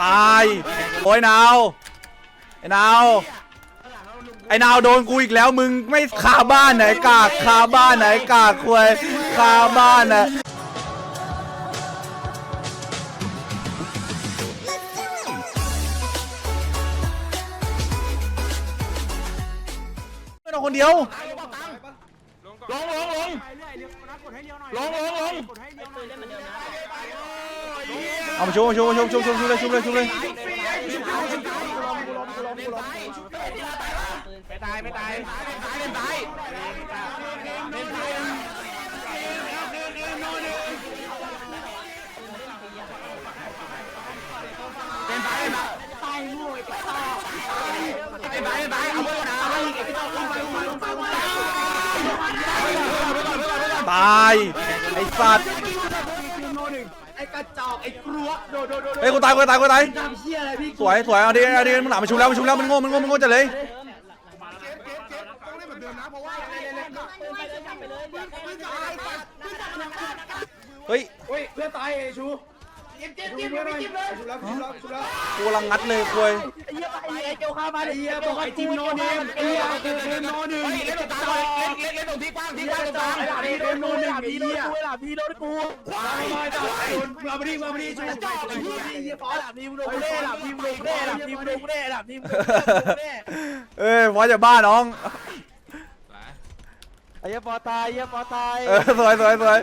ตายโอ้ยนาวไอ้นาวไอ้นาวโดนกูอีกแล้วมึงไม่คาบ้านไหนกากคาบ้านไหนกากควยคาบ้านน่ะไม่ต้องคนเดียวลงลงลงลงลงลง เอามาชุบมาชุบมาชุบชุบชุบชุบเลยชุบเลยชุบเลยไม่ตายไม่ตายไม่ตายไม่ตายไม่ตายเป็นตายตายมวยตายตายตายเอาไปก่อนนะเอาไปก่อนไปก่อนไปก่อนตายไอ้สัตว์ ไอ้กระจอกไอ้กลัวโดดโดดโดดเฮ้ยกูตายกูตายกูตายทำเหี้ยอะไรพี่สวยสวยเอาดิเอาดิมันหนามันชุบแล้วมันชุบแล้วมันโง่มันโง่มันโง่จัดเลยเฮ้ยเฮ้ยเพื่อนตายไอ้ชู เจ็บเจ็บเจ็บไม่เจ็บเลยแล้วแล้วแล้วกูกำลังงัดเลยคุยไอ้เหี้ยไอ้เจ้าข้ามาไอ้เหี้ยบอกไอ้จิมโนเนมไอ้เหี้ยคือโนหนึ่งเฮ้ยเล่นตรงกลางเล่นเล่นเล่นตรงที่กว้างที่กว้างตรงกลางไอ้โดนโนหนึ่งไอ้เหี้ยเวยหลาพี่โดนกูมาต่อไอ้มาบดีมาบดีชูจอกไอ้เหี้ยฟอหลับทีมโดนเล่หลับทีมโดนเล่หลับทีมโดนเล่หลับทีมโดนเล่เอ้ยฟอสอย่าบ้าน้องไอ้เหี้ยฟอตายไอ้เหี้ยฟอตายเออสวยสวยสวย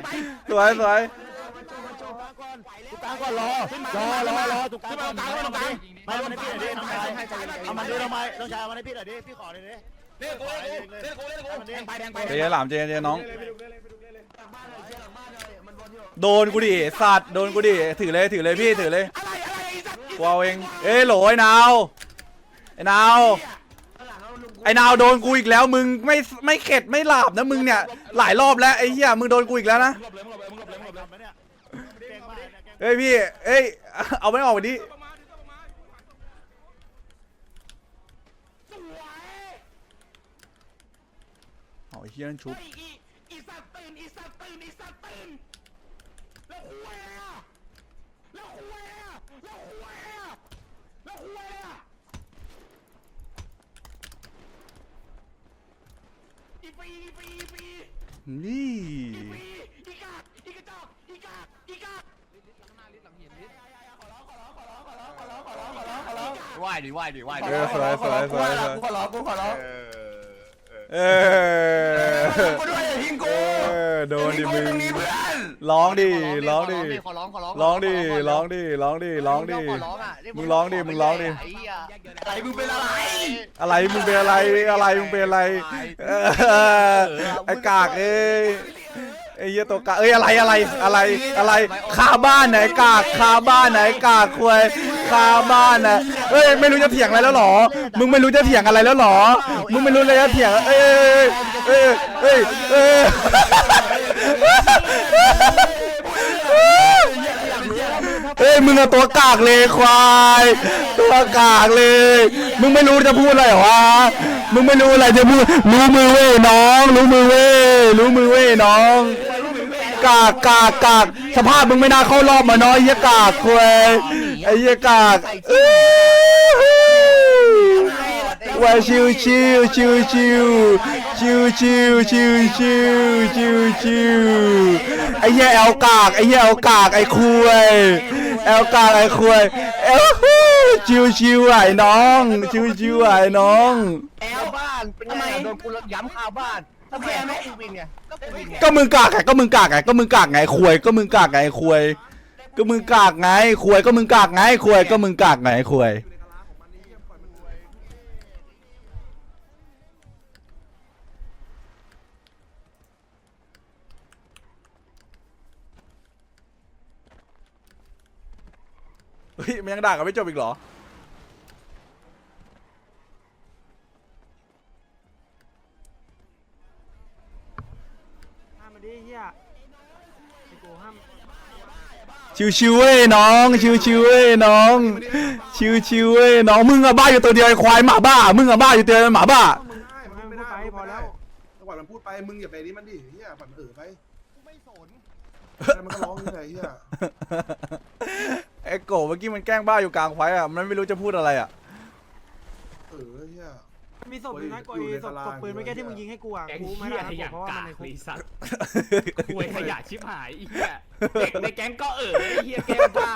สวยสวย ตุ๊กตาก่อนรอรอรอรอตุ๊กตาก่อนตรงกลางไปมันให้พี่หน่อยดิน้องชายเอามันดิน้องไม้น้องชายเอามันให้พี่หน่อยดิพี่ขอหน่อยดิเล่นกูเล่นกูเล่นกูเล่นกูแดงไปแดงไปเจ๊หลามเจ๊เจ๊น้องโดนกูดิสัตว์โดนกูดิถือเลยถือเลยพี่ถือเลยอะไรอะไรไอ้สัตว์กูเอาเองเอ้ยโหลไอ้นาวไอ้นาวไอ้นาวโดนกูอีกแล้วมึงไม่ไม่เข็ดไม่หลาบนะมึงเนี่ยหลายรอบแล้วไอ้เหี้ยมึงโดนกูอีกแล้วนะ เฮ้ยพี่ เอ้ย เอาไม่ออกไปดิเอาเหี้ยนชุบอีสัตว์ตื่นอีสัตว์ตื่นอีสัตว์ตื่นแล้วคุยอะแล้วคุยอะแล้วคุยอะแล้วคุยอะอีปีอีปีอีปีนี่ ปีอีกากอีกระจอกอีกากอีกาก ไหว้ดิไหว้ดิไหว้เอดิอสวยสวยสวยสวยกูขอร้องกูขอร้องเออกูด้วยอย่าทิ้งเอกูอโดนดิมึงตรงนี้เพื่อนร้องดิร้องดิขอร้องขอร้องร้องดิร้องดิร้องดิร้องดิขอร้องอะมึงร้องดิมึงร้องดิไอ้เหี้ยอะไรมึงเป็นอะไร อะไรมึงเป็นอะไรอะไรมึงเป็นอะไรเออไอ้กากเอ้ย ไอ้เหี้ยตัวกากเอ้ยอะไรอะไรอะไรอะไรคาบ้านไหนกากคาบ้านไหนกากควยคาบ้านน่ะเอ้ยไม่รู้จะเถียงอะไรแล้วหรอ มึงไม่รู้จะเถียงอะไรแล้วหรอ มึงไม่รู้เลยจะเถียงเอ้ยเอ้ยเอ้ยเอ้ยเอ้ยมึงอะตัวกากเลยควาย ตัวกากเลย มึงไม่รู้จะพูดอะไรหรอวะ มึงไม่รู้อะไรจะพูดรู้มือเว้ยน้อง รู้มือเว้ยรู้มือเว้ยน้อง กากกากกากสภาพมึงไม่น่าเข้ารอบมาน้อยเหี้ยกากควยไอ้เหี้ยกากว่าชิวชิวชิวชิวชิวชิวชิวชิวชิวชิวไอ้เหี้ยแอลกากไอ้เหี้ยแอลกากไอ้ควยแอลกากไอ้ควยเอ ลฮู้ชิวชิวไอ้น้อง ชิวชิวไอ้น้อง แอลบ้านเป็นไงโดนกูย้ำคาบ้านโอเคไหมอีวินไงก็กูวินไงก็มึงกากไงก็มึงกากไงก็มึงกากไงควยก็มึงกากไงควยก็มึงกากไงควยก็มึงกากไงควยก็มึงกากไงควยเฮ้ยมันยังด่ากันไม่จบอีกเหรอ ชิวๆเว้ยน้อง ชิวๆเว้ยน้อง ชิวๆเว้ยน้องมึงอะบ้าอยู่ตัวเดียวไอ้ควายหมาบ้า มึงอะบ้าอยู่ตัวเดียวหมาบ้า มึงไม่ได้พอแล้วจังหวะมันพูดไปมึงอย่าไปนี่มันดิเฮียฝันเออไปไม่สนมันก็ร้องยังไงเฮียไอ้โกเมื่อกี้มันแกล้งบ้าอยู่กลางไฟอะมันไม่รู้จะพูดอะไรอะ มีศพอยู่นะกอีศพศพปืนเมื่อกี้ที่มึงยิงให้กูอะแกงกูไม่เหี้ได้ยขนะยะเพราะว่ามักานกในคุไอ้กสัตว์คุยขยะชิบหายไอ้เหี้ยเด็กในแก๊งก็เออไอ้เหี้ยแกล้งบ้า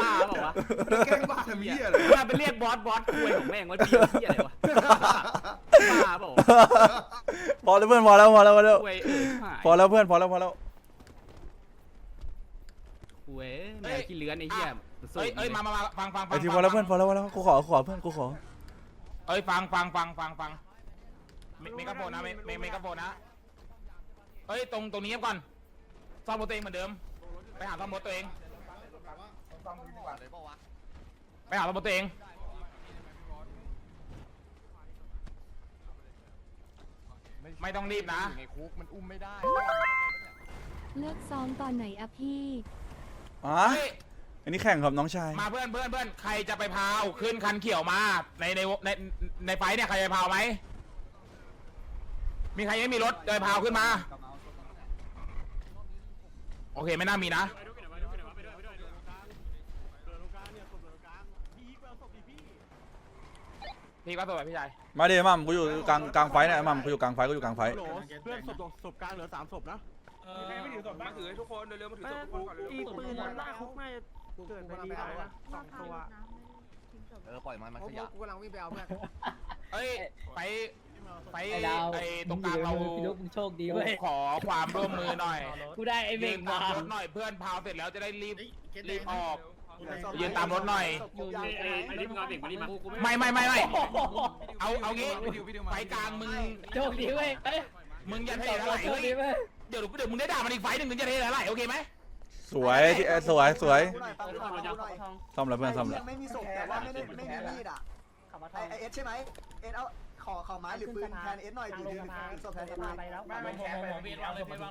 บ้าเปล่าวะแกล้งบ้าทำเฮียอะไรมาไปเรียกบอสบอสคุยของแม่งว่าพี่เหี้ยอะไรวะบ้าเปล่าวะพอแล้วเพื่อนพอแล้วพอแล้วพอแล้วคุยเออชิบหายพอแล้วเพื่อนพอแล้วพอแล้วคุยแม่งขี้เลื้อนไอ้เหี้ยเอ้ยเอ้ยมามามาฟังฟังฟัไอ้ทีพอแล้วเพื่อนพอแล้วพอแล้วกูขอกูขอเพื่อนกูขอ เอ้ยฟังฟังฟังฟังฟังเมเมกะโฟนนะเมเมเมกะโฟนนะเอ้ยตรงตรงนี้ก่อนซ่อมรถตัวเองเหมือนเดิม ไปหาซ่อมรถตัวเอง ไปหาซ่อมรถตัวเองไม่ต้องรีบนะเลิกซ้อมตอนไหนอะพี่อะเฮ้ย อันนี้แข่งครับน้องชาย มาเพื่อนเพื่อนเพื่อนใครจะไปพาวขึ้นคันเขียวมาในในในในไฟท์เนี่ยใครจะไปพาวไหมมีใครยังไม่มีรถจะไปพาวขึ้นมา โอเคไม่น่ามีนะพี่ก็ตัวแบบพี่ชายมาดิมัมกูอยู่กลางกลางไฟเนี่ยมัมกูอยู่กลางไฟกูอยู่กลางไฟ เพื่อนศพศพกลางเหลือสามศพนะไม่ถือศพบ้างถือให้ทุกคนเร็วๆมาถือศพทุกคนก่อนเร็วอีปืนมันล่าคุกน่าจะ เกิดไปดีได้นะสองตัว เออปล่อยมันมันขยะกูกำลังวิ่งไปเอาเพื่อนเอ้ยไปไปไอ้ดาวไอ้ตรงกลางเราพี่ลูกมึงโชคดีเว้ยขอความร่วมมือหน่อยกูได้ไอ้เมยืงนมาตามรถหน่อยเพื่อนพาวเสร็จแล้วจะได้รีบรีบออก ยืนตามรถหน่อย อยู่ในไอ้ไอ้นี่มึงเอาเด็กมานี่มากูไม่ไม่ไม่ไม่ไม่เอาเอางี้ไฟกลางมึงโชคดีเว้ยเอ้ยมึงอย่าเทสองอะไรโชคเฮ้ยดีเว้ยเดี๋ยวเดี๋ยวมึงได้ด่ามันอีกไฟหนึ่งถึงจะเทอะไรโอเคไหม สวยที่เอ้ยสวยสวยหน่อยฟังหน่อยฟังหน่อยซ่อมแล้วเพื่อนซ่อมแล้วยังไม่มีศพแต่ว่าไม่ได้ไม่มีมีดอะไอไอเอสใช่ไหมเอสเอาขอขอไม้หรือปืนแทนเอสหน่อยดิถือถือศพแทนเอสหน่อยไปแล้ว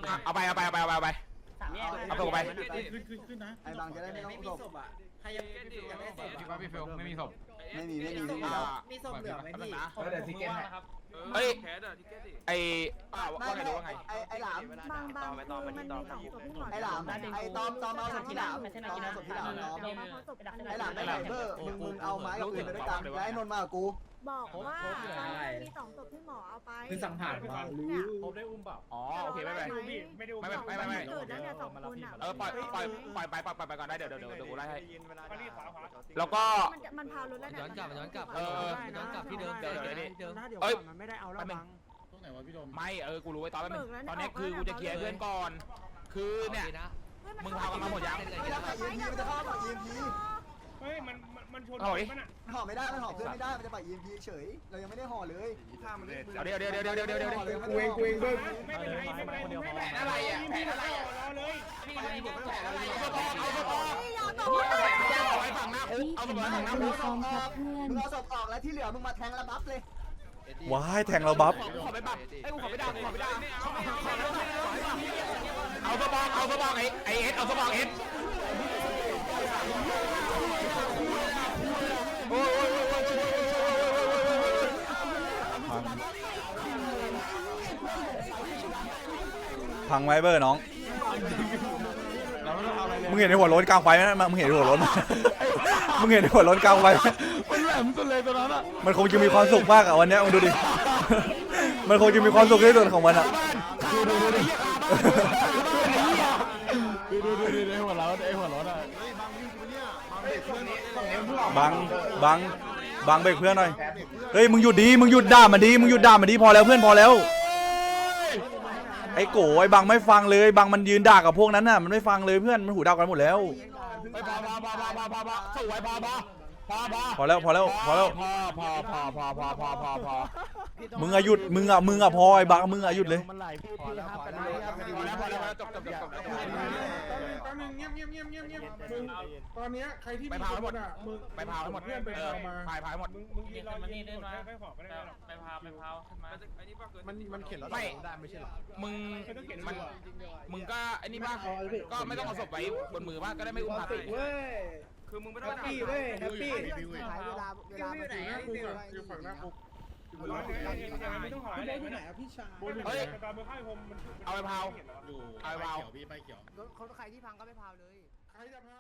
อะเอาไปเอาไปเอาไปเอาไปเอาไปสามแยกเอาตัวไปไอบางจะได้ไม่ต้องศพ ไม่มีศพไม่มีไม่มีไม่มีแล้วมีศพเหลือไหมพี่เดี๋ยวทิเก็ตให้ เฮ้ยแคสอะทิเก็ตดิไออ่าว่าไงดูว่าไง ไอไอหลาม บางบางคือมันมีสองศพที่หมอไอหลามไอตอมตอมเอาศพที่หลามตอมเอาศพที่หลามตอมไอหลามไอไหนเบอร์มึงมึงเอาไม้กับปืนไปด้วยกันแล้วไอนนท์มากับกู บอกว่ามีสองศพที่หมอเอาไปคือสังหารมาเนี่ยอ๋อโอเคไม่เป็นไรไม่ได้ไม่ไม่ไม่ไม่ไม่เกิดแล้วเนี่ยสองคนอะเออปล่อยปล่อยปล่อยไปปล่อยปล่อยไปก่อนได้เดี๋ยวเดี๋ยวเดี๋ยวเดี๋ยวกูไล่ให้แล้วก็มันจะมันพาวรถแล้วเนี่ยย้อนกลับย้อนกลับเออย้อนกลับที่เดิมเดี๋ยวเดี๋ยวที่เดิมนะเดี๋ยวเอ้ยก่อนมันไม่ได้เอาแล้วบางไม่เออกูรู้ไว้ตอนแป๊บนึงตอนนี้คือกูจะเคลียร์ให้เพื่อนก่อน คือเนี่ยมึงพากันมาหมดยังไม่ได้ปะ EMP มันจะเข้าปะ EMP เฮ้ยมันมันชนเอาดิ มันอะมันห่อไม่ได้ มันห่อเพื่อนไม่ได้ มันจะปะ EMP เฉย เรายังไม่ได้ห่อเลยเดี๋ยวเดี๋ยวเดี๋ยวเดี๋ยวเดี๋ยวเดี๋ยวเดี๋ยวกูเองกูเองด้วยไม่เป็นไรไม่เป็นไรไม่เป็นไรอะไรอะพี่อะไรรอเลยเอาสปองเอาสปองยาวต่อเอาไว้ฝั่งหน้าคุกพี่เอาสถึงปองมาฝั่งหน้าดูคุกฟอร์มครับเพื่อนมึงเอาศพออกแล้วที่เหลือมึงมาแทงระบัฟเลย ว้ายแทงเราบัฟกูขอไปบับไอ้กูขอไปด่ากูขอไปด่าเอาสปองเอาสปองไอ้ไอ้เอสเอาสปองเอส พังไว้เบอร์น้อง มึงเห็นในหัวโล้นกลางไฟไหมมึงเห็นในหัวโล้น มึงเห็นในหัวโล้นกลางไฟไหมมันแหลมสุดเลยตัวนั้นอะมันคงจะมีความสุขมากอะวันนี้มึงดูดิ มันคงจะมีความสุขที่สุดของมันอะดูดูดูดิดูดูดูดิไอหัวเราะไอหัวเราะอะ บังบังบังเบรกเพื่อนหน่อยเฮ้ยมึงหยุดดีมึงหยุดด่ามันดีมึงหยุดด่ามันดีพอแล้วเพื่อนพอแล้ว ไอ้โกไอ้บังไม่ฟังเลยบังมันยืนด่ากับพวกนั้นน่ะมันไม่ฟังเลยเพื่อนมันหูดับกันหมดแล้ว ไปพาพาพาพาพาพาสวยพาพา พอพอพอแล้วพอแล้วพอแล้ว พอพอพอพอพอพอพอพอมึงอะหยุดมึงอะมึงอะพอไอ้บังมึงอะหยุดเลย มันไหลพี่พี่ห้ามกันนะพอแล้วพอแล้วจบจบจบจบแป๊บนึงเงียบเงียบเงียบเงียบเงียบมึงตอนเนี้ยใครที่ไปมีพาให้หมดอะมึงไปพาให้หมดเพื่อนไปเอพาอมา พายพาให้หมดมึงมึงยืนรอยืนหมดค่อยๆขอก็ได้หรอกไปพาไปพาขึ้นมามันมันเข็นแล้วไม่ ได้ไม่ใช่หรอมึงมันมึงก็ไอ้นี่บ้างก็ไม่ต้องเอาศพไว้บนมือบ้างก็ได้ไม่อุ้มพาไป คือมึงไม่ต้องแฮปปี้เว้ยแฮปปี้เวลาเวลาเวลามาถึงหน้าคุกอะอยู่ฝั่งหน้าคุกไม่ต้องหายเลยไหนอะพี่ชายเฮ้ยตามเบอร์ข้าวผมมันเอาไปเผาเอาไปเผาเขาใครที่พังก็ไปพาวเลยใครจะพา